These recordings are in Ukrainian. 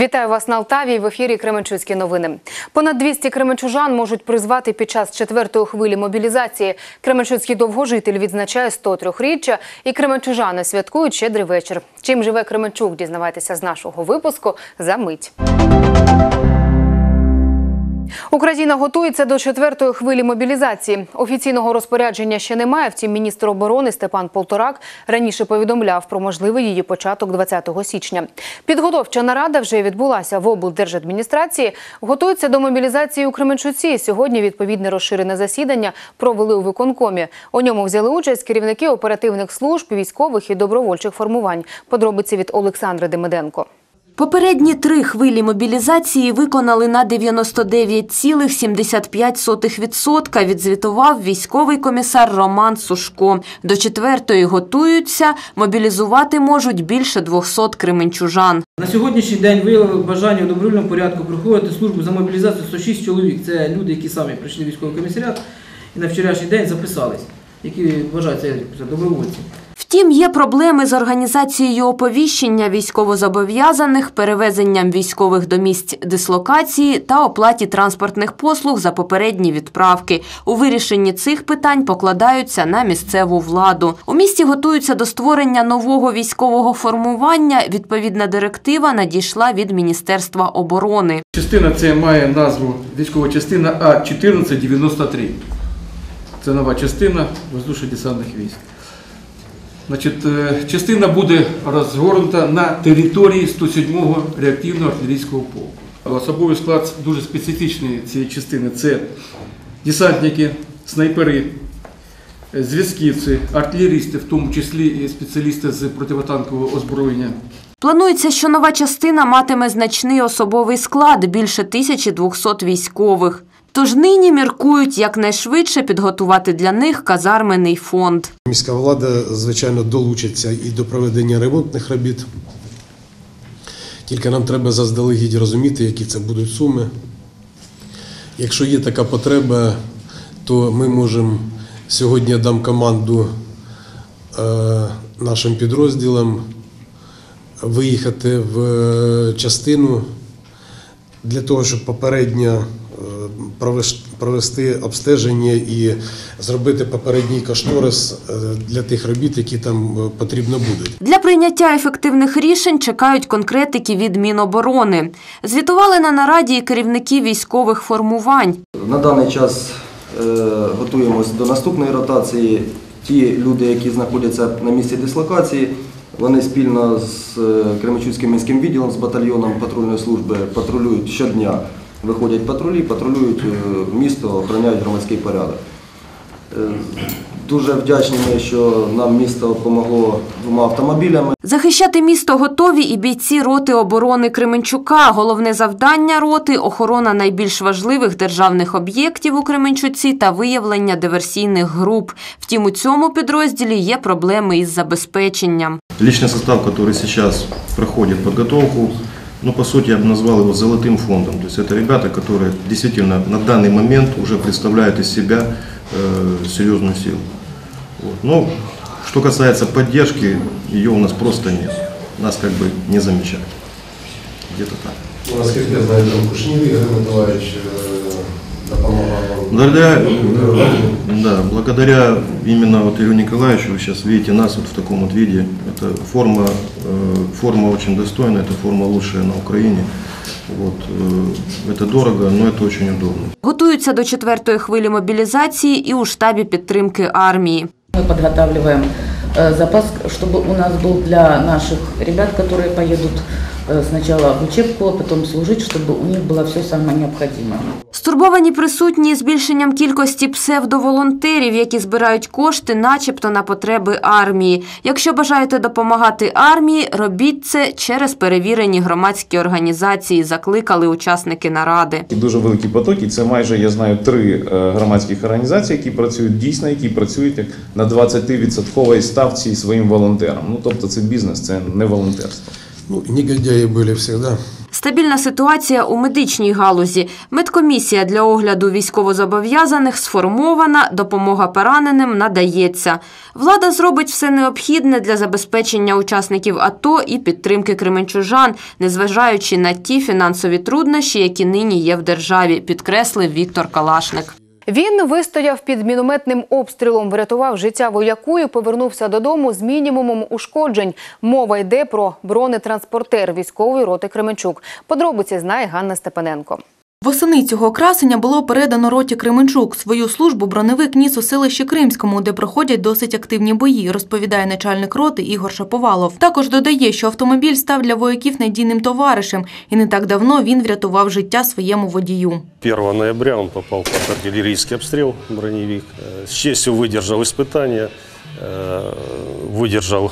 Вітаю вас на Алтаві. В ефірі Кременчуцькі новини. Понад 200 кременчужан можуть призвати під час четвертої хвилі мобілізації. Кременчуцький довгожитель відзначає 103-річчя і кременчужани святкують щедрий вечір. Чим живе Кременчук, дізнавайтеся з нашого випуску за мить. Україна готується до четвертої хвилі мобілізації. Офіційного розпорядження ще немає. Втім, міністр оборони Степан Полторак раніше повідомляв про можливий її початок 20 січня. Підготовча нарада вже відбулася в облдержадміністрації. Готуються до мобілізації у Кременчуці. Сьогодні відповідне розширене засідання провели у виконкомі. У ньому взяли участь керівники оперативних служб, військових і добровольчих формувань. Подробиці від Олександри Демиденко. Попередні три хвилі мобілізації виконали на 99,75%, відзвітував військовий комісар Роман Сушко. До четвертої готуються, мобілізувати можуть більше 200 кременчужан. На сьогоднішній день виявили бажання у добровільному порядку проходити службу за мобілізацію 106 чоловік. Це люди, які самі прийшли в військовий комісаріат і на вчорашній день записались, які вважаються добровольці. Втім, є проблеми з організацією оповіщення військовозобов'язаних, перевезенням військових до місць дислокації та оплаті транспортних послуг за попередні відправки. У вирішенні цих питань покладаються на місцеву владу. У місті готуються до створення нового військового формування. Відповідна директива надійшла від Міністерства оборони. Частина це має назву військова частина А1493. Це нова частина воздушно-десантних військ. Значить, е, частина буде розгорнута на території 107-го реактивного артилерійського полку. Особовий склад дуже специфічний цієї частини це десантники, снайпери, е, зв'язківці, артилерісти, в тому числі і спеціалісти з противотанкового озброєння. Планується, що нова частина матиме значний особовий склад більше 1200 військових. Тож нині міркують якнайшвидше підготувати для них казарменний фонд. Міська влада, звичайно, долучиться і до проведення ремонтних робіт. Тільки нам треба заздалегідь розуміти, які це будуть суми. Якщо є така потреба, то ми можемо сьогодні дам команду е, нашим підрозділам виїхати в е, частину для того, щоб провеш- провести обстеження і зробити попередній кошторис е, для тих робіт, які там е, потрібно будуть. Для прийняття ефективних рішень чекають конкретики від Міноборони. Звітували на нараді і керівники військових формувань. На даний час е, готуємось до наступної ротації. Ті люди, які знаходяться на місці дислокації, вони спільно з Кременчуцьким міським відділом, з батальйоном патрульної служби патрулюють щодня. Виходять патрулі, патрулюють е, місто, охороняють громадський порядок. Е, Дуже вдячні ми, що нам місто допомогло двома автомобілями. Захищати місто готові і бійці роти оборони Кременчука. Головне завдання роти – охорона найбільш важливих державних об'єктів у Кременчуці та виявлення диверсійних груп. Втім, у цьому підрозділі є проблеми із забезпеченням. Личный состав, который сейчас проходит подготовку, ну, по сути, я бы назвал его золотым фондом. То есть это ребята, которые действительно на данный момент уже представляют из себя э, серьезную силу. Вот. Но что касается поддержки, ее у нас просто нет. Нас как бы не замечают. Где-то так. Наскільки я знаю, там Кушнів Ігор Миколаївич допомагав вам. Благодаря, да, благодаря именно вот Илью Николаевичу, вы сейчас видите нас вот в таком вот виде. Это форма, э, форма очень достойная, это форма лучшая на Украине. Вот, э, это дорого, но это очень удобно. Готуються до четвертої хвилі мобілізації і у штабі підтримки армії. Мы подготавливаем э, запас, чтобы у нас был для наших ребят, которые поедут э, сначала в учебку, а потом служить, чтобы у них было все самое необходимое. Стурбовані присутні збільшенням кількості псевдоволонтерів, які збирають кошти начебто на потреби армії. Якщо бажаєте допомагати армії, робіть це через перевірені громадські організації, закликали учасники наради. Дуже великі потоки. Це майже я знаю три е, громадських організації, які працюють дійсно, які працюють як на 20% ставці своїм волонтерам. Ну тобто це бізнес, це не волонтерство. Ну, негодяи были всегда. Стабільна ситуація у медичній галузі. Медкомісія для огляду військовозобов'язаних сформована, допомога пораненим надається. Влада зробить все необхідне для забезпечення учасників АТО і підтримки кременчужан, незважаючи на ті фінансові труднощі, які нині є в державі, підкреслив Віктор Калашник. Він вистояв під мінометним обстрілом, врятував життя вояку і повернувся додому з мінімумом ушкоджень. Мова йде про бронетранспортер військової роти Кременчук. Подробиці знає Ганна Степаненко. Восени цього красення було передано роті Кременчук. Свою службу броневик ніс у селищі Кримському, де проходять досить активні бої, розповідає начальник роти Ігор Шаповалов. Також додає, що автомобіль став для вояків надійним товаришем, і не так давно він врятував життя своєму водію. 1 ноября он попал под артиллерийский обстрел, броневик. Э, С честью выдержал испытания, э, выдержал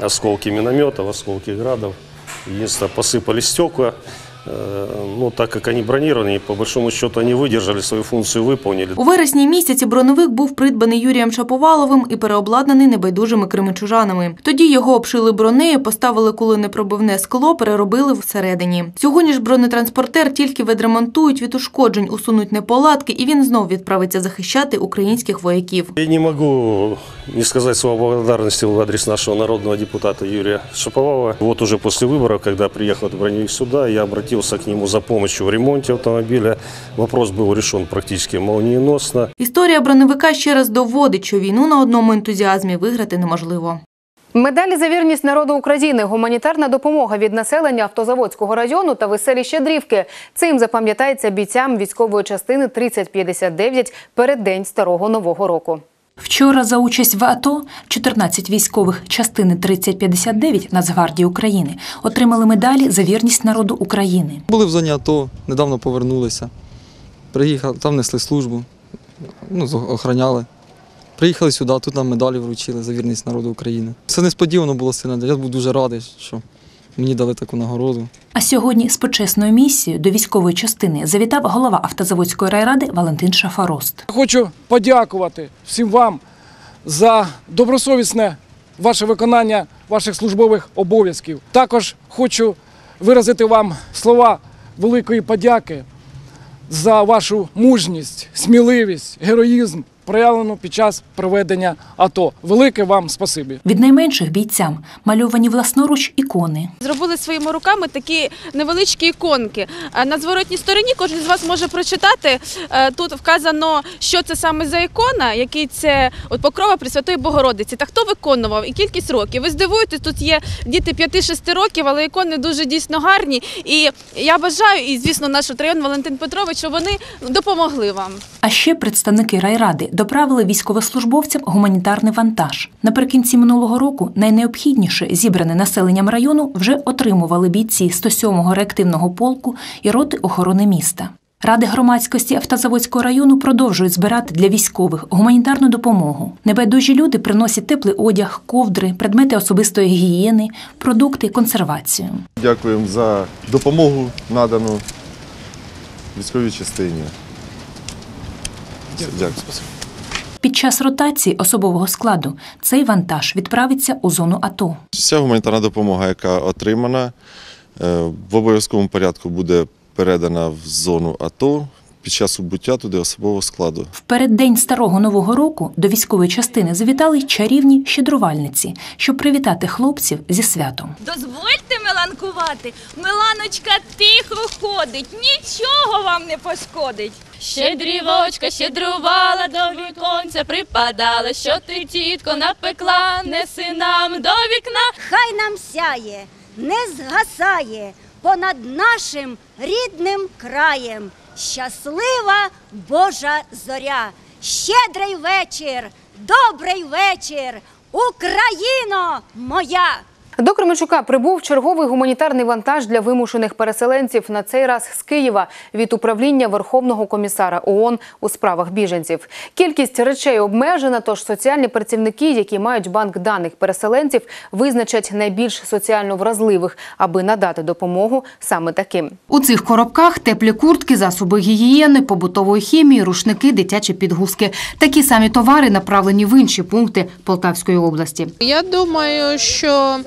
осколки минометов, осколки градов. Единственное, посыпали стекла. Э, Ну, так как они бронированные, по большому счету они выдержали, свою функцию выполнили. У вересні місяці броневик був придбаний Юрієм Шаповаловим і переобладнаний небайдужими кременчужанами. Тоді його обшили бронею, поставили куленепробивне скло, переробили всередині. Сьогодні ж бронетранспортер тільки відремонтують від ушкоджень, усунуть неполадки, і він знов відправиться захищати українських вояків. Я не могу не сказать слова благодарности в адрес нашего народного депутата Юрия Шаповалова. Вот уже после выборов, когда приехал этот броневик сюда, я обратился к нему за помощью в ремонте автомобиля. Вопрос был решен практически молниеносно. Історія броневика ще раз доводить, що війну на одному ентузіазмі виграти неможливо. Медалі за вірність народу України, гуманітарна допомога від населення Автозаводського району та веселі щедрівки. Цим запам'ятається бійцям військової частини 3059 перед день старого нового року. Вчора за участь в АТО 14 військових частини 3059 Нацгвардії України отримали медалі за вірність народу України. Були в зоні АТО, недавно повернулися. Приїхали, там несли службу, ну, охороняли. Приїхали сюди, тут нам медалі вручили за вірність народу України. Це несподівано було сильно. Я був дуже радий, що мені дали таку нагороду. А сьогодні з почесною місією до військової частини завітав голова Автозаводської райради Валентин Шафарост. Хочу подякувати всім вам за добросовісне ваше виконання ваших службових обов'язків. Також хочу виразити вам слова великої подяки за вашу мужність, сміливість, героїзм, проявлену під час проведення АТО. Велике вам спасибі. Від найменших бійцям мальовані власноруч ікони. Зробили своїми руками такі невеличкі іконки. Е, На зворотній стороні кожен з вас може прочитати. е, Тут вказано, що це саме за ікона, який це от покрова Пресвятої Богородиці. Та хто виконував і кількість років. Ви здивуєтесь, тут є діти 5-6 років, але ікони дуже дійсно гарні. І я бажаю, і звісно, наш район Валентин Петрович, що вони допомогли вам. А ще представники райради доправили військовослужбовцям гуманітарний вантаж. Наприкінці минулого року найнеобхідніше зібране населенням району вже отримували бійці 107-го реактивного полку і роти охорони міста. Ради громадськості Автозаводського району продовжують збирати для військових гуманітарну допомогу. Небайдужі люди приносять теплий одяг, ковдри, предмети особистої гігієни, продукти, консервацію. Дякуємо за допомогу надану військовій частині. Дякую. Під час ротації особового складу цей вантаж відправиться у зону АТО. Вся гуманітарна допомога, яка отримана, е, в обов'язковому порядку буде передана в зону АТО під час убуття туди особового складу. В переддень старого нового року до військової частини завітали чарівні щедрувальниці, щоб привітати хлопців зі святом. Дозвольте меланкувати, Миланочка тихо ходить, нічого вам не пошкодить. Щедрівочка щедрувала до віконця припадала, що ти, тітко, напекла, неси нам до вікна. Хай нам сяє, не згасає понад нашим рідним краєм. Щаслива Божа зоря, щедрий вечір, добрий вечір, Україно моя! До Кременчука прибув черговий гуманітарний вантаж для вимушених переселенців на цей раз з Києва від управління Верховного комісара ООН у справах біженців. Кількість речей обмежена, тож соціальні працівники, які мають банк даних переселенців, визначать найбільш соціально вразливих, аби надати допомогу саме таким. У цих коробках теплі куртки, засоби гігієни, побутової хімії, рушники, дитячі підгузки. Такі самі товари направлені в інші пункти Полтавської області. Я думаю, що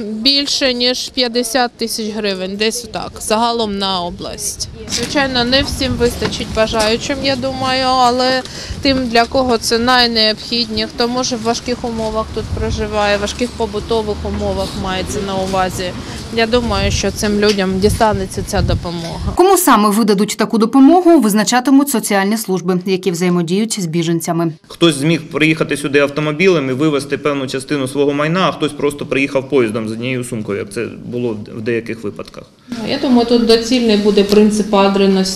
більше ніж 50 тисяч гривень, десь так, загалом на область. Звичайно, не всім вистачить бажаючим, я думаю, але тим, для кого це найнеобхідніше, хто може в важких умовах тут проживає, в важких побутових умовах мається на увазі. Я думаю, що цим людям дістанеться ця допомога. Кому саме видадуть таку допомогу, визначатимуть соціальні служби, які взаємодіють з біженцями. Хтось зміг приїхати сюди автомобілем і вивезти певну частину свого майна, а хтось просто приїхав поїздом з однією сумкою, як це було в деяких випадках. Я думаю, тут доцільний буде принцип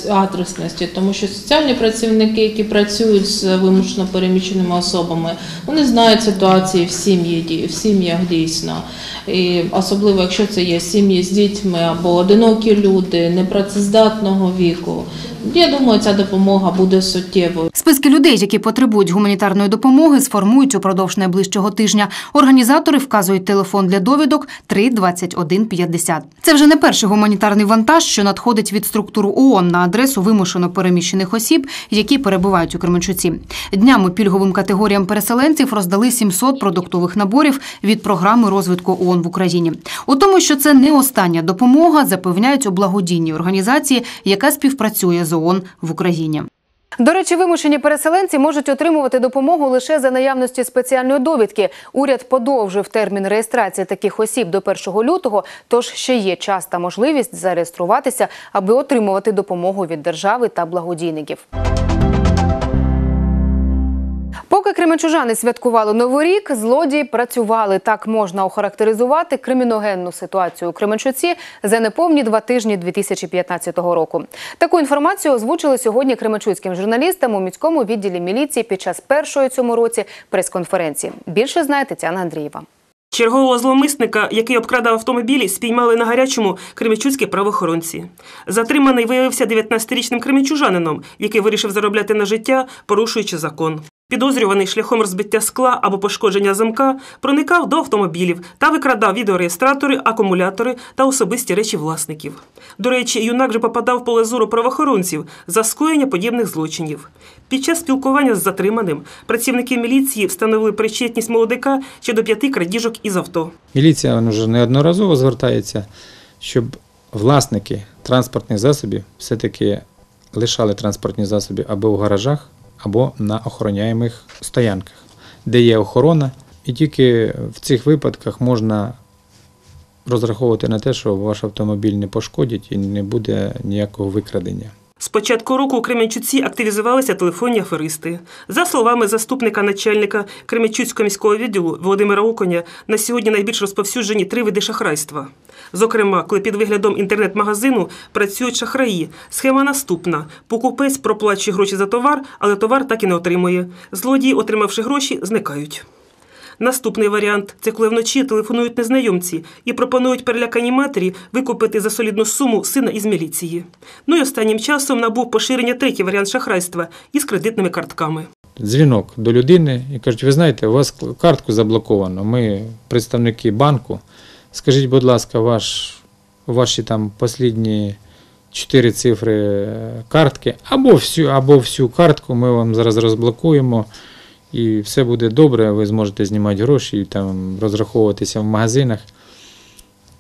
адресності, тому що соціальні працівники, які працюють з вимушено переміщеними особами, вони знають ситуації в сім'ї в сім'ях дійсно. І особливо, якщо це є сім'ї з дітьми або одинокі люди непрацездатного віку. Я думаю, ця допомога буде суттєвою. Списки людей, які потребують гуманітарної допомоги, сформують упродовж найближчого тижня. Організатори вказують телефон для довідок 321 50. Це вже не перший гуманітарний вантаж, що надходить від структур ООН на адресу вимушено переміщених осіб, які перебувають у Кременчуці. Днями пільговим категоріям переселенців роздали 700 продуктових наборів від програми розвитку ООН в Україні. У тому, що це не остання допомога, запевняють у благодійній організації, яка співпрацює з ООН в Україні. До речі, вимушені переселенці можуть отримувати допомогу лише за наявності спеціальної довідки. Уряд подовжив термін реєстрації таких осіб до 1 лютого, тож ще є час та можливість зареєструватися, аби отримувати допомогу від держави та благодійників. Поки кременчужани святкували Новий рік, злодії працювали. Так можна охарактеризувати криміногенну ситуацію у Кременчуці за неповні два тижні 2015 року. Таку інформацію озвучили сьогодні кременчуцьким журналістам у міському відділі міліції під час першої цьому році прес-конференції. Більше знає Тетяна Андрієва. Чергового зловмисника, який обкрадав автомобілі, спіймали на гарячому кремічуцькі правоохоронці. Затриманий виявився 19-річним кремічужанином, який вирішив заробляти на життя, порушуючи закон. Підозрюваний шляхом розбиття скла або пошкодження замка проникав до автомобілів та викрадав відеореєстратори, акумулятори та особисті речі власників. До речі, юнак же попадав в поле зору правоохоронців за скоєння подібних злочинів. Під час спілкування з затриманим працівники міліції встановили причетність молодика ще до п'яти крадіжок із авто. Міліція вже неодноразово звертається, щоб власники транспортних засобів все-таки лишали транспортні засоби або в гаражах, або на охороняємих стоянках, де є охорона, і тільки в цих випадках можна розраховувати на те, що ваш автомобіль не пошкодять і не буде ніякого викрадення. З початку року у Кременчуці активізувалися телефонні аферисти. За словами заступника начальника Кременчуцького міського відділу Володимира Оконя, на сьогодні найбільш розповсюджені три види шахрайства. Зокрема, коли під виглядом інтернет-магазину працюють шахраї. Схема наступна: покупець проплачує гроші за товар, але товар так і не отримує. Злодії, отримавши гроші, зникають. Наступний варіант це коли вночі телефонують незнайомці і пропонують переляканій матері викупити за солідну суму сина із міліції. Ну і останнім часом набув поширення третій варіант шахрайства із кредитними картками. Дзвінок до людини і кажуть, ви знаєте, у вас картку заблоковано. Ми представники банку. Скажіть, будь ласка, ваш, ваші там послідні чотири цифри е, картки, або всю, або всю картку ми вам зараз розблокуємо, і все буде добре, ви зможете знімати гроші там розраховуватися в магазинах.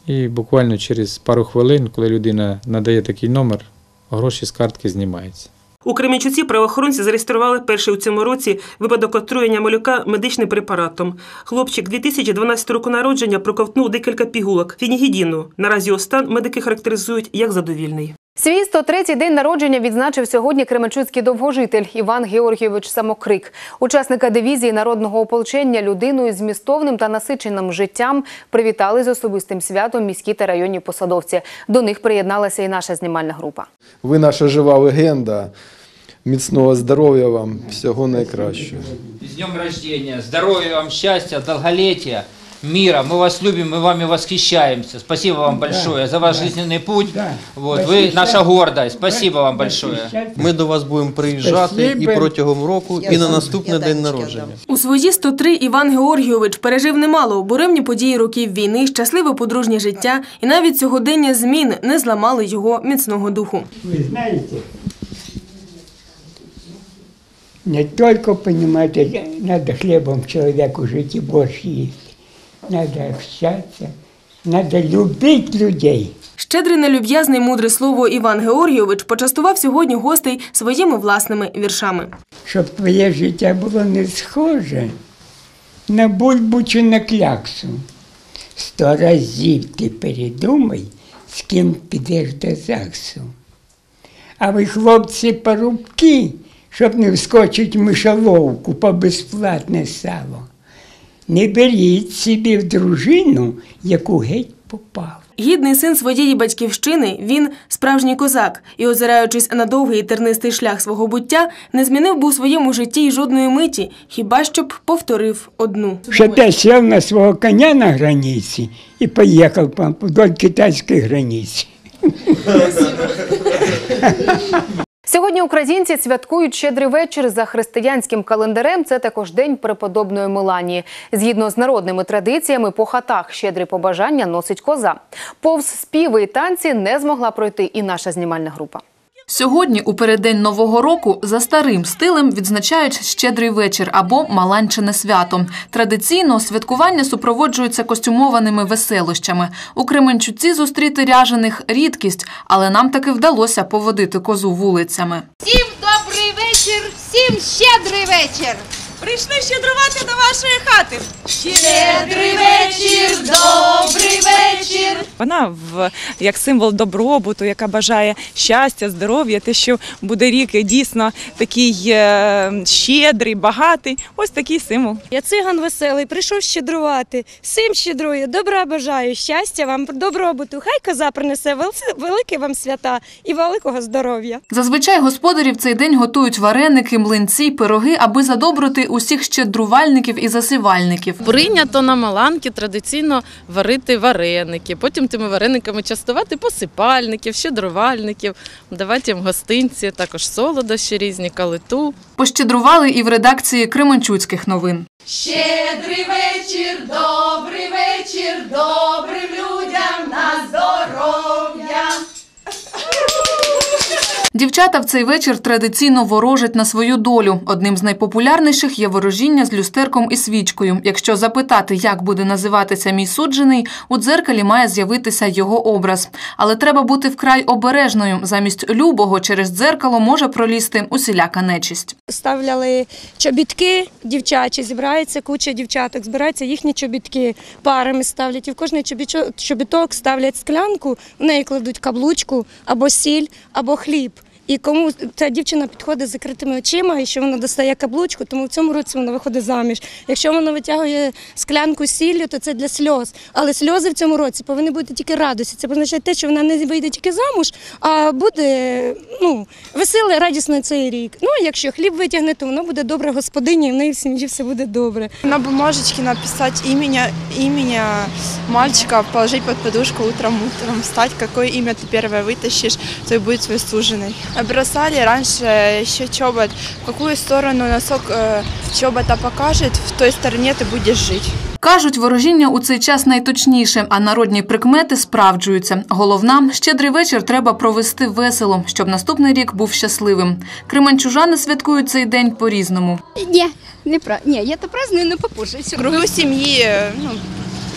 І буквально через пару хвилин, коли людина надає такий номер, гроші з картки знімаються. У Кременчуці правоохоронці зареєстрували перший у цьому році випадок отруєння малюка медичним препаратом. Хлопчик 2012 року народження проковтнув декілька пігулок фінігідіну. Наразі його стан медики характеризують як задовільний. Свій 103-й день народження відзначив сьогодні кременчуцький довгожитель Іван Георгійович Самокрик, учасника дивізії народного ополчення, людину із змістовним та насиченим життям привітали з особистим святом міські та районні посадовці. До них приєдналася і наша знімальна група. Ви наша жива легенда. Міцного здоров'я вам, всього найкращого. С днем рождения, здоровья вам, счастья, долголетия, мира. Мы вас любим, мы вами восхищаемся. Спасибо вам большое за ваш жизненный путь. Вот, вы наша гордость. Спасибо вам большое. Ми до вас будемо приїжджати і протягом року, і на наступний день народження. У свої 103 Іван Георгійович пережив немало буремні події років війни, щасливе подружнє життя, і навіть сьогодення змін не зламали його міцного духу. Вы знаете, не только, понимаете, надо хлебом человеку жить и борщ есть. треба общатися, треба любити людей. Щедрий нелюб'язний мудре слово Іван Георгійович почастував сьогодні гостей своїми власними віршами. Щоб твоє життя було не схоже на бульбу чи на кляксу. Сто разів ти передумай, з ким підеш до ЗАГСу. А ви, хлопці, порубки, щоб не вскочить мишоловку по безплатне сало. Не беріть собі в дружину, яку геть попав. Гідний син своєї батьківщини, він справжній козак, і, озираючись на довгий і тернистий шлях свого буття, не змінив би у своєму житті й жодної миті, хіба щоб повторив одну. Що те сів на свого коня на границі і поїхав по- вдоль китайської границі. Сьогодні українці святкують щедрий вечір за християнським календарем. Це також день преподобної Меланії. Згідно з народними традиціями, по хатах щедрі побажання носить коза. Повз співи і танці не змогла пройти і наша знімальна група. Сьогодні, у переддень Нового року, за старим стилем відзначають щедрий вечір або Маланчине свято. Традиційно святкування супроводжується костюмованими веселощами. У Кременчуці зустріти ряжених рідкість, але нам таки вдалося поводити козу вулицями. Всім добрий вечір, всім щедрий вечір. Прийшли щедрувати до вашої хати. Щедрий вечір, добрий вечір. Вона в як символ добробуту, яка бажає щастя, здоров'я, те, що буде рік дійсно такий е, щедрий, багатий. Ось такий символ. Я циган веселий, прийшов щедрувати. Всім щедрую, добра бажаю, щастя вам, добробуту. Хай коза принесе вел- великі вам свята і великого здоров'я. Зазвичай господарі в цей день готують вареники, млинці, пироги, аби задобрити усіх щедрувальників і засівальників. Прийнято на Маланки традиційно варити вареники, потім тими варениками частувати посипальників, щедрувальників, давати їм гостинці, також солодощі різні, калиту. Пощедрували і в редакції Кременчуцьких новин. Щедрий вечір, добрий вечір, добрим людям на Дівчата в цей вечір традиційно ворожать на свою долю. Одним з найпопулярніших є ворожіння з люстерком і свічкою. Якщо запитати, як буде називатися мій суджений, у дзеркалі має з'явитися його образ. Але треба бути вкрай обережною. Замість любого через дзеркало може пролізти усіляка нечисть. Ставляли чобітки дівчачі, зібрається куча дівчаток, збираються їхні чобітки, парами ставлять. І в кожний чобіток ставлять склянку, в неї кладуть каблучку або сіль, або хліб. І кому ця дівчина підходить з закритими очима, і що вона достає каблучку, тому в цьому році вона виходить заміж. Якщо вона витягує склянку з сіллю, то це для сльоз. Але сльози в цьому році повинні бути тільки радості. Це означає те, що вона не вийде тільки замуж, а буде ну, веселий, радісний цей рік. Ну а якщо хліб витягне, то воно буде добре господині, і в неї в сім'ї все буде добре. На бумажечке написать имя, имя мальчика, положить под подушку утром, утром встать, какое имя ты первое вытащишь, то и будет твой суженый. Бросали раньше еще чобот, в какую сторону носок э, чобота покажет, в той стороне ты будешь жить. Кажуть, ворожіння у цей час найточніше, а народні прикмети справджуються. Головна щедрий вечір треба провести весело, щоб наступний рік був щасливим. Кременчужани святкують цей день по-різному. Ні, не про... Ні, я то праздную, но попозже. В кругу семьи, э, ну,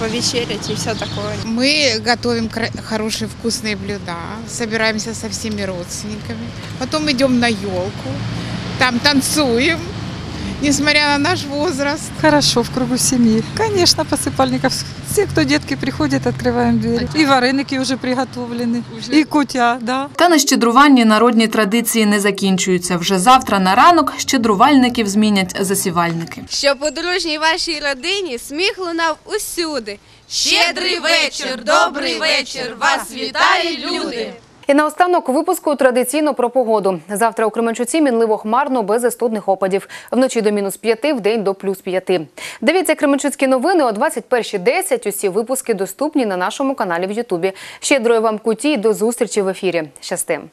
повечерять и все такое. Мы готовим хорошие вкусные блюда, собираемся со всеми родственниками, потом идем на елку, там танцуем, несмотря на наш возраст. Хорошо, в кругу семьи. Конечно, посыпальников. Все, кто детки приходят, открываем дверь. И вареники уже приготовлены, и кутя, да. Та на щедруванні народні традиції не закінчуються. Вже завтра на ранок щедрувальників змінять засівальники. Щоб у дружній вашій родині сміх лунав усюди. Щедрий вечір, добрий вечір, вас вітають люди. І наостанок випуску традиційно про погоду. Завтра у Кременчуці мінливо хмарно без істотних опадів. Вночі до мінус 5, в день до плюс 5. Дивіться Кременчуцькі новини о 21.10. Усі випуски доступні на нашому каналі в Ютубі. Щедрої вам куті і до зустрічі в ефірі. Щастим!